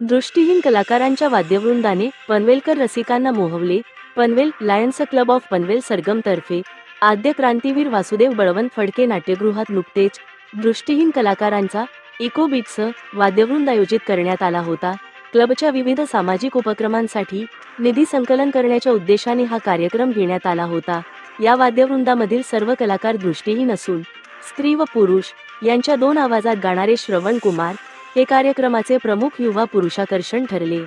दृष्टीहीन कलाकारांच्या वाद्यवृंदाने पनवेलकर रसिकांना मोहवले. Panvel lions club of Panvel सरगमतर्फे आद्य क्रांतीवीर वासुदेव बळवंत फडके नाट्यगृहात नुकतेच दृष्टीहीन कलाकारांचा इको बीटसह वाद्यवृंद आयोजित करण्यात आला होता. क्लबच्या विविध सामाजिक उपक्रमांसाठी निधी संकलन करण्याच्या उद्देशाने हा कार्यक्रम घेण्यात आला होता. या वाद्यवृंदामधील सर्व कलाकार दृष्टीहीन असून स्त्री व पुरुष यांच्या दोन आवाजात गाणारे श्रवण कुमार हे कार्यक्रमाचे प्रमुख युवा पुरुषाकर्षण ठरले.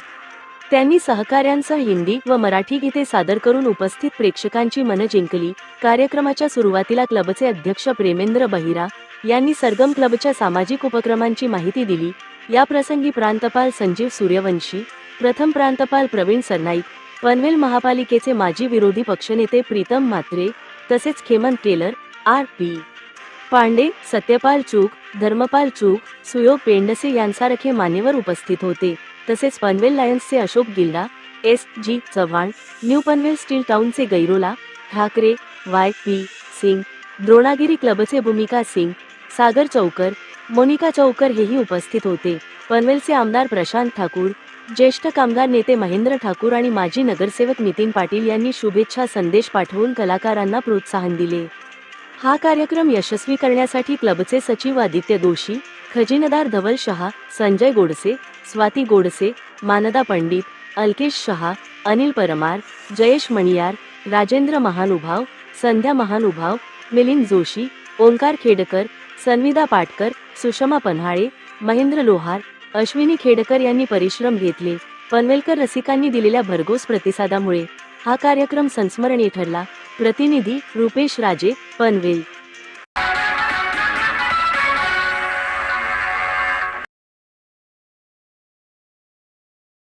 त्यांनी सहकाऱ्यांसह हिंदी व मराठी गीते सादर करून उपस्थित प्रेक्षकांची मनं जिंकली. कार्यक्रमाच्या सुरुवातीला क्लबचे अध्यक्ष प्रेमेंद्र बहिरा यांनी सरगम क्लबच्या सामाजिक उपक्रमांची माहिती दिली. या प्रसंगी प्रांतपाल संजीव सूर्यवंशी प्रथम प्रांतपाल प्रवीण सरनाईक पनवेल महापालिकेचे माजी विरोधी पक्षनेते प्रीतम म्हात्रे तसेच Khemant teller R P. Pandey Satyapal चूक धर्मपाल चूक सुयोग पेंडसे यांसारखे मान्यवर उपस्थित होते. तसेच Panvel लायन्सचे Ashok Gilda S G Chavan new Panvel steel टाउनचे Gairola Thackeray Y P Singh Dronagiri क्लबचे भूमिका सिंग सागर चौकर मोनिका चौकर हेही उपस्थित होते. पनवेलचे आमदार प्रशांत ठाकूर ज्येष्ठ कामगार नेते महेंद्र ठाकूर आणि माजी नगरसेवक नितीन पाटील यांनी शुभेच्छा संदेश पाठवून कलाकारांना प्रोत्साहन दिले. हा कार्यक्रम यशस्वी करण्यासाठी क्लबचे सचिव आदित्य दोशी खजिनदार धवल शहा संजय गोडसे स्वाती गोडसे मानदा पंडित अल्केश शहा अनिल परमार जयेश मणियार राजेंद्र महानुभाव संध्या महानुभाव मिलिंद जोशी ओंकार खेडकर सन्विदा पाटकर सुषमा पन्हाळे महेंद्र लोहार अश्विनी खेडकर यांनी परिश्रम घेतले. पनवेलकर रसिकांनी दिलेल्या भरघोस प्रतिसादामुळे हा कार्यक्रम संस्मरणीय ठरला. प्रतिनिधी रुपेश राजे पनवेल.